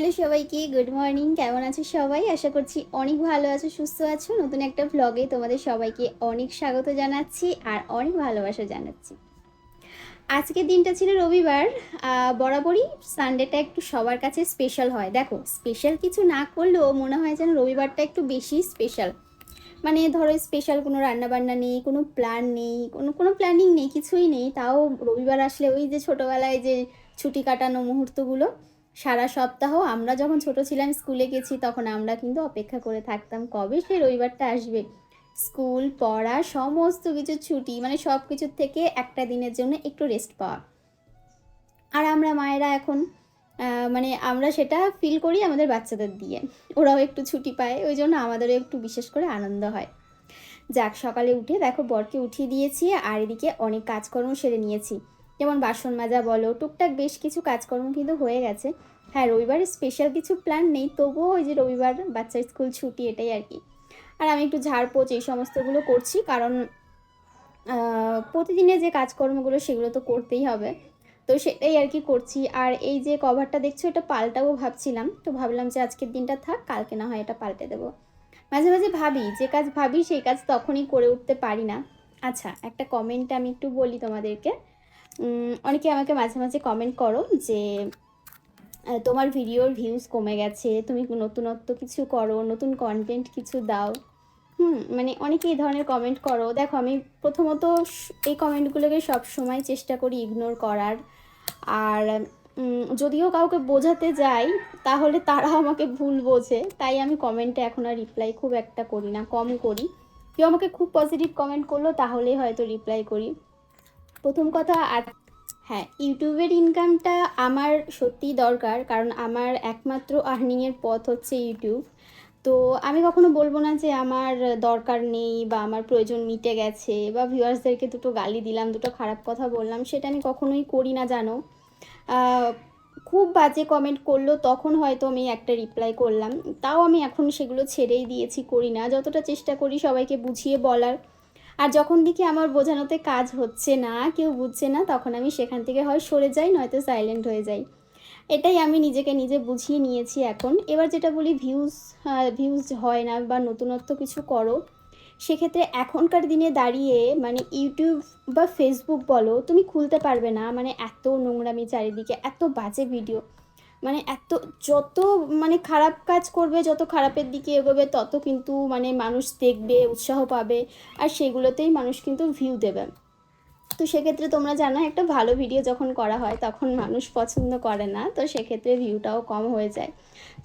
Hello সবাইকে good morning কেমন আছো সবাই? আশা করছি অনেক ভালো আছো, সুস্থ আছো। নতুন একটা ভ্লগে তোমাদের সবাইকে অনেক স্বাগত জানাচ্ছি আর অনেক ভালোবাসা জানাচ্ছি। আজকের দিনটা ছিল রবিবার বরাবরই সানডেটা একটু সবার কাছে স্পেশাল হয়। দেখো স্পেশাল কিছু না করলেও মনে হয় যেন রবিবারটা একটু বেশি স্পেশাল মানে ধরো স্পেশাল কোনো রান্নাবান্না নেই, কোনো প্ল্যান নেই, কোনো কোনো প্ল্যানিং নেই, কিছুই নেই, তাও রবিবার আসলে ওই যে ছোটোবেলায় যে ছুটি কাটানো মুহূর্তগুলো সারা সপ্তাহ আমরা যখন ছোট ছিলাম, স্কুলে গেছি, তখন আমরা কিন্তু অপেক্ষা করে থাকতাম কবে সে রবিবারটা আসবে। স্কুল, পড়া, সমস্ত কিছু ছুটি মানে সব কিছুর থেকে একটা দিনের জন্য একটু রেস্ট পাওয়া। আর আমরা মায়েরা এখন মানে আমরা সেটা ফিল করি আমাদের বাচ্চাদের দিয়ে। ওরাও একটু ছুটি পায়, ওই জন্য আমাদেরও একটু বিশেষ করে আনন্দ হয়। যাক, সকালে উঠে দেখো বরকে উঠিয়ে দিয়েছি, আর এদিকে অনেক কাজকর্ম সেরে নিয়েছি। যেমন বাসন মাজা বলো, টুকটাক বেশ কিছু কাজকর্ম কিন্তু হয়ে গেছে। হ্যাঁ রবিবারে স্পেশাল কিছু প্ল্যান নেই, তবুও ওই যে রবিবার বাচ্চার স্কুল ছুটি এটাই আর কি। আর আমি একটু ঝাড়পোছ এই সমস্তগুলো করছি, কারণ প্রতিদিনে যে কাজকর্মগুলো সেগুলো তো করতেই হবে। তো সেটাই আর কি করছি। আর এই যে কভারটা দেখছ, এটা পাল্টাবো ভাবছিলাম। তো ভাবলাম যে আজকের দিনটা থাক, কালকে না হয় এটা পাল্টে দেবো। মাঝে মাঝে ভাবি, যে কাজ ভাবি, সেই কাজ তখনই করে উঠতে পারি না। আচ্ছা একটা কমেন্ট আমি একটু বলি তোমাদেরকে। অনেকে আমাকে মাঝে মাঝে কমেন্ট করো যে তোমার ভিডিওর ভিউজ কমে গেছে, তুমি নতুনত্ব কিছু করো, নতুন কন্টেন্ট কিছু দাও। হুম মানে অনেকে এই ধরনের কমেন্ট করো। দেখো, আমি প্রথমত এই কমেন্টগুলোকে সব সময় চেষ্টা করি ইগনোর করার। আর যদিও কাউকে বোঝাতে যাই, তাহলে তারা আমাকে ভুল বোঝে। তাই আমি কমেন্টে এখন আর রিপ্লাই খুব একটা করি না কম করি। কেউ আমাকে খুব পজিটিভ কমেন্ট করল, তাহলেই হয়তো রিপ্লাই করি। প্রথম কথা, আর হ্যাঁ ইউটিউবের ইনকামটা আমার সত্যিই দরকার, কারণ আমার একমাত্র আর্নিংয়ের পথ হচ্ছে ইউটিউব। তো আমি কখনো বলব না যে আমার দরকার নেই বা আমার প্রয়োজন মিটে গেছে বা ভিউয়ার্সদেরকে দুটো গালি দিলাম, দুটো খারাপ কথা বললাম, সেটা আমি কখনোই করি না, জানো। খুব বাজে কমেন্ট করল তখন হয়তো আমি একটা রিপ্লাই করলাম, তাও আমি এখন সেগুলো ছেড়েই দিয়েছি, করি না। যতটা চেষ্টা করি সবাইকে বুঝিয়ে বলার আর যখন দেখি আমার বোঝানোতে কাজ হচ্ছে না, কেউ বুঝছে না, তখন আমি সেখান থেকে হয় সরে যাই, নয়তো সাইলেন্ট হয়ে যাই। এটাই আমি নিজেকে নিজে বুঝিয়ে নিয়েছি এখন। এবার যেটা বলি ভিউজ ভিউজ হয় না বা নতুনত্ব কিছু করো, সেক্ষেত্রে এখনকার দিনে দাঁড়িয়ে মানে ইউটিউব বা ফেসবুক বলো, তুমি খুলতে পারবে না। মানে এত নোংরামি চারিদিকে, এত বাজে ভিডিও মানে এত, যত মানে খারাপ কাজ করবে, যত খারাপের দিকে এগোবে, তত কিন্তু মানে মানুষ দেখবে, উৎসাহ পাবে, আর সেগুলোতেই মানুষ কিন্তু ভিউ দেবে। তো সেক্ষেত্রে তোমরা জানো, একটা ভালো ভিডিও যখন করা হয়, তখন মানুষ পছন্দ করে না, তো সেক্ষেত্রে ভিউটাও কম হয়ে যায়।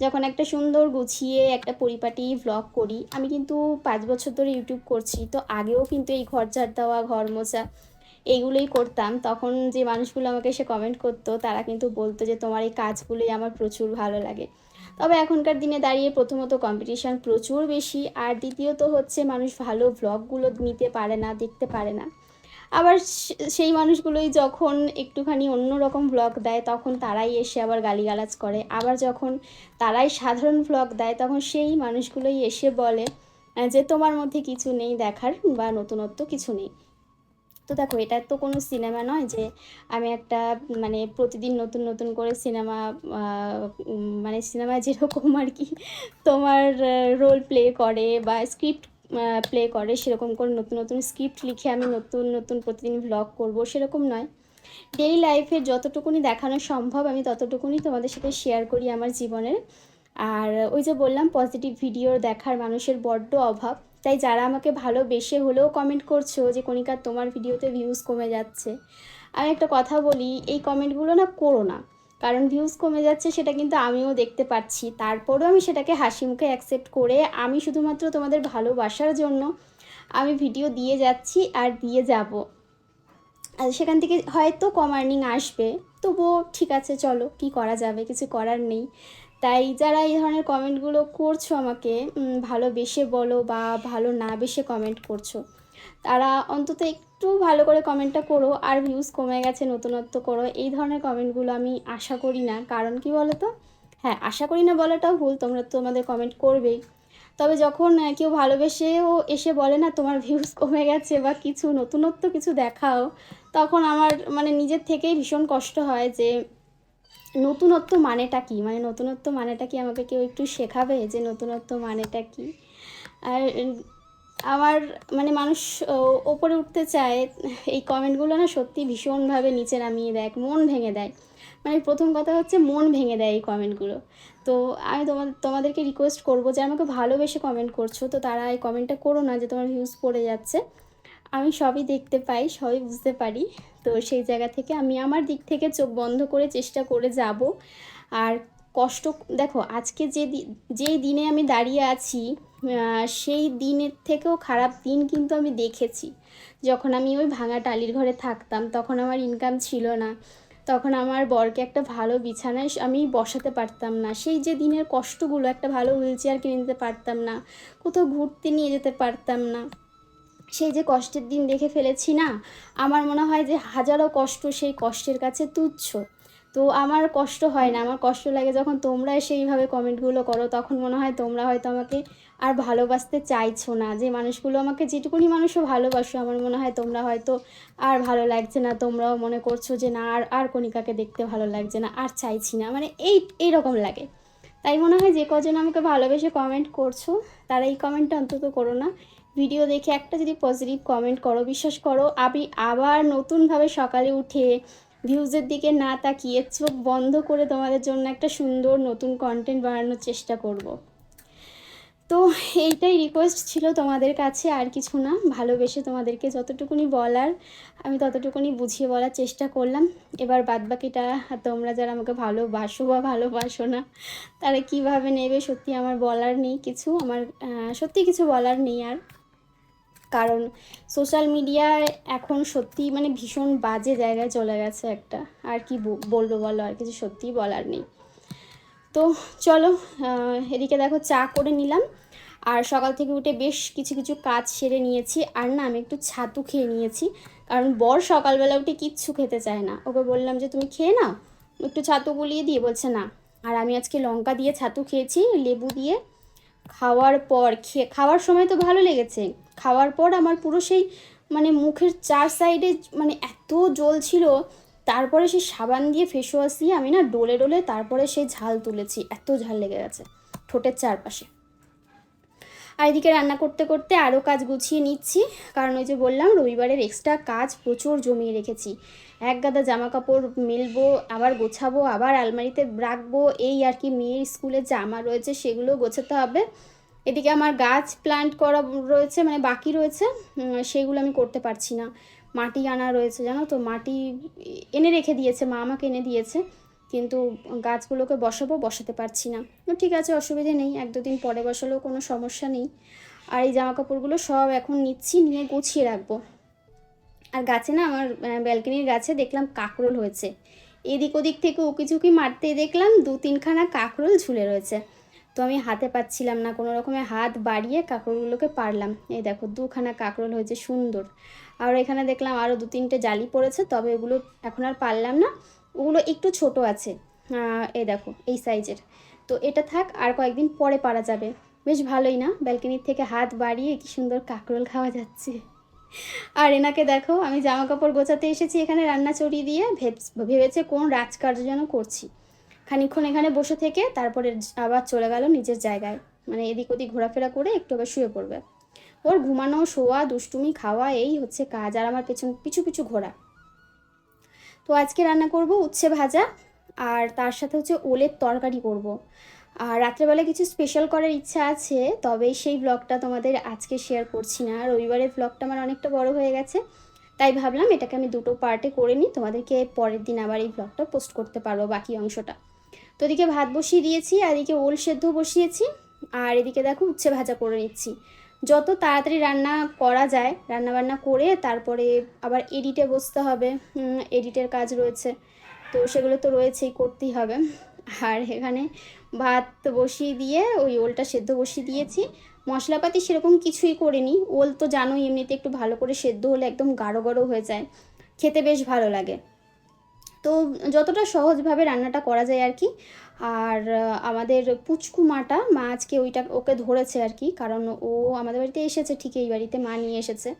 যখন একটা সুন্দর গুছিয়ে একটা পরিপাটি ভ্লগ করি, আমি কিন্তু পাঁচ বছর ধরে ইউটিউব করছি, তো আগেও কিন্তু এই ঘর ঝাড় দেওয়া, ঘর মোছা এইগুলোই করতাম। তখন যে মানুষগুলো আমাকে এসে কমেন্ট করতো, তারা কিন্তু বলতো যে, তোমার এই কাজগুলোই আমার প্রচুর ভালো লাগে। তবে এখনকার দিনে দাঁড়িয়ে প্রথমত কম্পিটিশান প্রচুর বেশি, আর দ্বিতীয়ত হচ্ছে মানুষ ভালো ভ্লগগুলো নিতে পারে না, দেখতে পারে না। আবার সেই মানুষগুলোই যখন একটুখানি অন্যরকম ভ্লগ দেয়, তখন তারাই এসে আবার গালিগালাজ করে। আবার যখন তারাই সাধারণ ভ্লগ দেয়, তখন সেই মানুষগুলোই এসে বলে যে তোমার মধ্যে কিছু নেই দেখার বা নতুনত্ব কিছু নেই। তো দেখো, এটা তো কোনো সিনেমা নয় যে আমি একটা মানে প্রতিদিন নতুন নতুন করে সিনেমা মানে সিনেমায় যেরকম আর কি তোমার রোল প্লে করে বা স্ক্রিপ্ট প্লে করে, সেরকম করে নতুন নতুন স্ক্রিপ্ট লিখে আমি নতুন নতুন প্রতিদিন ভ্লগ করব, সেরকম নয়। ডেইলি লাইফে যতটুকুনি দেখানো সম্ভব, আমি ততটুকুনি তোমাদের সাথে শেয়ার করি আমার জীবনের। আর ওই যে বললাম পজিটিভ ভিডিও দেখার মানুষের বড্ড অভাব। তাই যারা আমাকে ভালোবেসে হলেও কমেন্ট করছ যে, কণিকা, তোমার ভিডিওতে ভিউজ কমে যাচ্ছে। আমি একটা কথা বলি, এই কমেন্টগুলো না করো না। কারণ ভিউজ কমে যাচ্ছে সেটা কিন্তু আমিও দেখতে পাচ্ছি। তারপরেও আমি সেটাকে হাসি মুখে অ্যাকসেপ্ট করে আমি শুধুমাত্র তোমাদের ভালোবাসার জন্য আমি ভিডিও দিয়ে যাচ্ছি আর দিয়ে যাব। আর সেখান থেকে হয়তো কম আর্নিং আসবে। তবুও ঠিক আছে, চলো, কি করা যাবে? কিছু করার নেই। তাই যারা এই ধরনের কমেন্টগুলো করছ আমাকে উম, ভালোবেসে বলো বা ভালো না বেশে কমেন্ট করছ তারা অন্তত একটু ভালো করে কমেন্টটা করো আর ভিউজ কমে গেছে নতুনত্ব করো এই ধরনের কমেন্টগুলো আমি আশা করি না। কারণ কি বলো তো হ্যাঁ আশা করি না বলাটাও ভুল তোমরা তো আমাদের কমেন্ট করবেই। তবে যখন কেউ ভালোবেসেও এসে বলে না তোমার ভিউজ কমে গেছে বা কিছু নতুনত্ব কিছু দেখাও তখন আমার মানে নিজের থেকেই ভীষণ কষ্ট হয় যে নতুনত্ব মানেটা কি? মানে নতুনত্ব মানেটা কি আমাকে কেউ একটু শেখাবে যে নতুনত্ব মানেটা কি? আর আমার মানে মানুষ ওপরে উঠতে চায়, এই কমেন্টগুলো না সত্যি ভীষণভাবে নিচে নামিয়ে দেয় মন ভেঙে দেয়। মানে প্রথম কথা হচ্ছে মন ভেঙে দেয় এই কমেন্টগুলো। তো আমি তোমাদের তোমাদেরকে রিকোয়েস্ট করব যে আমাকে ভালোবেসে কমেন্ট করছ, তো তারা এই কমেন্টটা করো না যে তোমার ভিউজ পড়ে যাচ্ছে। আমি সবই দেখতে পাই, সবই বুঝতে পারি। তো সেই জায়গা থেকে আমি আমার দিক থেকে চোখ বন্ধ করে চেষ্টা করে যাব। আর কষ্ট, দেখো, আজকে যে যেই দিনে আমি দাঁড়িয়ে আছি সেই দিনের থেকেও খারাপ দিন কিন্তু আমি দেখেছি। যখন আমি ওই ভাঙা টালির ঘরে থাকতাম, তখন আমার ইনকাম ছিল না। তখন আমার বরকে একটা ভালো বিছানায় আমি বসাতে পারতাম না। সেই যে দিনের কষ্টগুলো, একটা ভালো হুইল চেয়ার কিনে নিতে পারতাম না। কোথাও ঘুরতে নিয়ে যেতে পারতাম না। সেই যে কষ্টের দিন দেখে ফেলেছি না, আমার মনে হয় যে হাজারো কষ্ট সেই কষ্টের কাছে তুচ্ছ। তো আমার কষ্ট হয় না, আমার কষ্ট লাগে যখন তোমরা সেইভাবে কমেন্টগুলো করো, তখন মনে হয় তোমরা হয়তো আমাকে আর ভালোবাসতে চাইছো না। যে মানুষগুলো আমাকে যেটুকুনি মানুষও ভালোবাসো, আমার মনে হয় তোমরা হয়তো আর ভালো লাগছে না। তোমরাও মনে করছ যে না, আর আর কণিকাকে দেখতে ভালো লাগছে না, আর চাইছি না। মানে এই, এইরকম লাগে। তাই মনে হয় যে কজন আমাকে ভালোবেসে কমেন্ট করছ, তারা এই কমেন্টটা অন্তত করো না। ভিডিও দেখে একটা যদি পজিটিভ কমেন্ট করো, বিশ্বাস করো, আমি আবার নতুনভাবে সকালে উঠে ভিউজের দিকে না তাকিয়ে চোখ বন্ধ করে তোমাদের জন্য একটা সুন্দর নতুন কন্টেন্ট বানানোর চেষ্টা করব। তো এইটাই রিকোয়েস্ট ছিল তোমাদের কাছে, আর কিছু না, ভালোবেসে তোমাদেরকে যতটুকুনি বলার, আমি ততটুকুনি বুঝিয়ে বলার চেষ্টা করলাম। এবার বাদবাকিটা, তোমরা যারা আমাকে ভালোবাসো বা ভালোবাসো না, তারা কীভাবে নেবে সত্যি আমার বলার নেই কিছু, আমার সত্যি কিছু বলার নেই আর। কারণ সোশ্যাল মিডিয়ায় এখন সত্যি মানে ভীষণ বাজে জায়গায় চলে গেছে একটা। আর কি বলব বলো, আর কিছু সত্যিই বলার নেই। তো চলো এদিকে দেখো চা করে নিলাম। আর সকাল থেকে উঠে বেশ কিছু কিছু কাজ সেরে নিয়েছি। আর না, আমি একটু ছাতু খেয়ে নিয়েছি। কারণ বর সকালবেলা উঠে কিচ্ছু খেতে চায় না। ওকে বললাম যে, তুমি খেয়ে নাও। একটু ছাতু গুলিয়ে দিয়ে। বলছে, না। আর আমি আজকে লঙ্কা দিয়ে ছাতু খেয়েছি, লেবু দিয়ে। খাওয়ার পর খেয়ে খাওয়ার সময় তো ভালো লেগেছে। খাওয়ার পর আমার পুরো সেই মানে মুখের চার সাইডে মানে এত জল ছিল, তারপরে সেই সাবান দিয়ে ফেস ওয়াশ দিয়ে আমি না ডোলে ডোলে তারপরে সেই ঝাল তুলেছি, এত ঝাল লেগে গেছে ঠোঁটের চারপাশে। আর এদিকে রান্না করতে করতে আরও কাজ গুছিয়ে নিচ্ছি, কারণ ওই যে বললাম রবিবারের এক্সট্রা কাজ প্রচুর জমিয়ে রেখেছি। এক গাদা জামা কাপড় মেলবো, আবার গোছাবো, আবার আলমারিতে রাখব, এই আর কি মেয়ের স্কুলে জামা রয়েছে সেগুলো গোছাতে হবে। এদিকে আমার গাছ প্ল্যান্ট করা রয়েছে মানে বাকি রয়েছে সেগুলো আমি করতে পারছি না। মাটি আনা রয়েছে, জানো তো, মাটি এনে রেখে দিয়েছে, মা আমাকে এনে দিয়েছে, কিন্তু গাছগুলোকে বসাবো, বসাতে পারছি না। ঠিক আছে, অসুবিধে নেই, এক দুদিন পরে বসালেও কোনো সমস্যা নেই। আর এই জামা কাপড়গুলো সব এখন নিচ্ছি, নিয়ে গুছিয়ে রাখব। আর গাছে না আমার ব্যালকনির গাছে দেখলাম কাঁকরোল হয়েছে। এদিক ওদিক থেকে উকি ঝুঁকি মারতে দেখলাম দু তিনখানা কাঁকরোল ঝুলে রয়েছে। তো আমি হাতে পাচ্ছিলাম না, কোনো রকমে হাত বাড়িয়ে কাঁকরোলগুলোকে পারলাম। এই দেখো, দুখানা কাঁকরোল হয়েছে, সুন্দর। আর এখানে দেখলাম আরও দু তিনটে জালি পড়েছে, তবে এগুলো এখন আর পারলাম না। ওগুলো একটু ছোট আছে। এই দেখো, এই সাইজের। তো এটা থাক, আর কয়েকদিন পরে পারা যাবে। বেশ ভালোই না? ব্যালকনির থেকে হাত বাড়িয়ে কি সুন্দর কাঁকরোল খাওয়া যাচ্ছে। আর এনাকে দেখো, আমি জামা কাপড় গোছাতে এসেছি এখানে রান্না চড়িয়ে দিয়ে, ভেব- ভেবেছে কোন রাজকার্য যেন করছি। খানিকক্ষণ এখানে বসে থেকে তারপরে আবার চলে গেল নিজের জায়গায়। মানে এদিক ওদিক ঘোরাফেরা করে একটু আবার শুয়ে পড়বে। ওর ঘুমানো, শোয়া, দুষ্টুমি, খাওয়া, এই হচ্ছে কাজ আর আমার পেছন পিছু পিছু ঘোরা। তো আজকে রান্না করব উচ্ছে ভাজা আর তার সাথে হচ্ছে ওলের তরকারি করব। আর রাত্রেবেলা কিছু স্পেশাল করার ইচ্ছা আছে, তবে সেই ব্লগটা তোমাদের আজকে শেয়ার করছি না। রবিবারের ব্লগটা আমার অনেকটা বড় হয়ে গেছে, তাই ভাবলাম এটাকে আমি দুটো পার্টে করে নিই। তোমাদেরকে পরের দিন আবার এই ব্লগটা পোস্ট করতে পারব বাকি অংশটা। তো এদিকে ভাত বসিয়ে দিয়েছি, আর এদিকে ওল সেদ্ধ বসিয়েছি, আর এদিকে দেখো উচ্ছে ভাজা করে নিচ্ছি। যত তাড়াতাড়ি রান্না করা যায় রান্না বান্না করে তারপরে আবার এডিটে বসতে হবে এডিটের কাজ রয়েছে। তো সেগুলো তো রয়েছেই, করতেই হবে। আর এখানে ভাত বসিয়ে দিয়ে, ওই ওলটা সেদ্ধ বসিয়ে দিয়েছি। মশলাপাতি সেরকম কিছুই করিনি। ওল তো জানোই, এমনিতে একটু ভালো করে সেদ্ধ হলে একদম গাঢ় গাঢ় হয়ে যায়। খেতে বেশ ভালো লাগে। তো যতটা সহজভাবে রান্নাটা করা যায় আর কি। আর আমাদের পুচকু মাটা, মা আজকে ওইটা ওকে ধরেছে আর কি, কারণ ও আমাদের বাড়িতে এসেছে, ঠিক এই বাড়িতে মা নিয়ে এসেছে।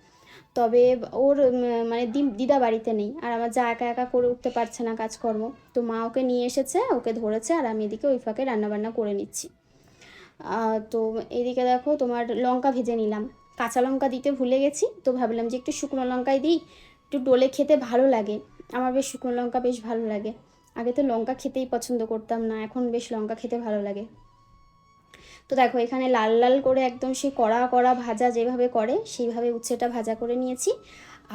তবে ওর মানে দিদা বাড়িতে নেই। আর আমার যা একা একা করে উঠতে পারছে না কাজকর্ম। তো মা ওকে নিয়ে এসেছে, ওকে ধরেছে, আর আমি এদিকে ওই ফাঁকে রান্নাবান্না করে নিচ্ছি। তো এদিকে দেখো তোমার লঙ্কা ভেজে নিলাম। কাঁচা লঙ্কা দিতে ভুলে গেছি, তো ভাবলাম যে একটু শুকনো লঙ্কাই দিই, একটু ডোলে খেতে ভালো লাগে। আমার বেশ শুকনো লঙ্কা বেশ ভালো লাগে। আগে তো লঙ্কা খেতেই পছন্দ করতাম না, এখন বেশ লঙ্কা খেতে ভালো লাগে। তো দেখো, এখানে লাল লাল করে একদম সেই কড়া কড়া ভাজা যেভাবে করে, সেইভাবে উচ্ছেটা ভাজা করে নিয়েছি।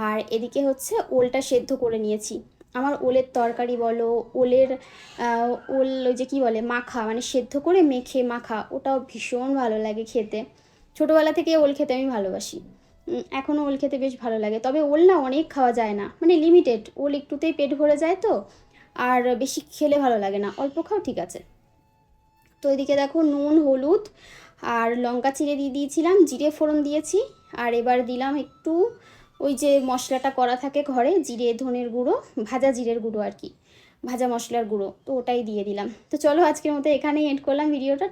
আর এদিকে হচ্ছে ওলটা সেদ্ধ করে নিয়েছি। আমার ওলের তরকারি বলো, ওলের ওল ওই যে কী বলে, মাখা মানে সেদ্ধ করে মেখে মাখা, ওটাও ভীষণ ভালো লাগে খেতে। ছোটোবেলা থেকে ওল খেতে আমি ভালোবাসি। এখনও ওল খেতে বেশ ভালো লাগে। তবে ওল না অনেক খাওয়া যায় না মানে লিমিটেড ওল একটুতেই পেট ভরে যায় তো, আর বেশি খেলে ভালো লাগে না। অল্প খাও, ঠিক আছে। তো এদিকে দেখো নুন, হলুদ আর লঙ্কা চিড়ে দিয়ে দিয়েছিলাম, জিরে ফোড়ন দিয়েছি। আর এবার দিলাম একটু ওই যে মশলাটা করা থাকে ঘরে, জিরে, ধনের গুঁড়ো, ভাজা জিরের গুঁড়ো আর কি, ভাজা মশলার গুঁড়ো, তো ওটাই দিয়ে দিলাম। তো চলো আজকের মতো এখানেই এড করলাম ভিডিওটা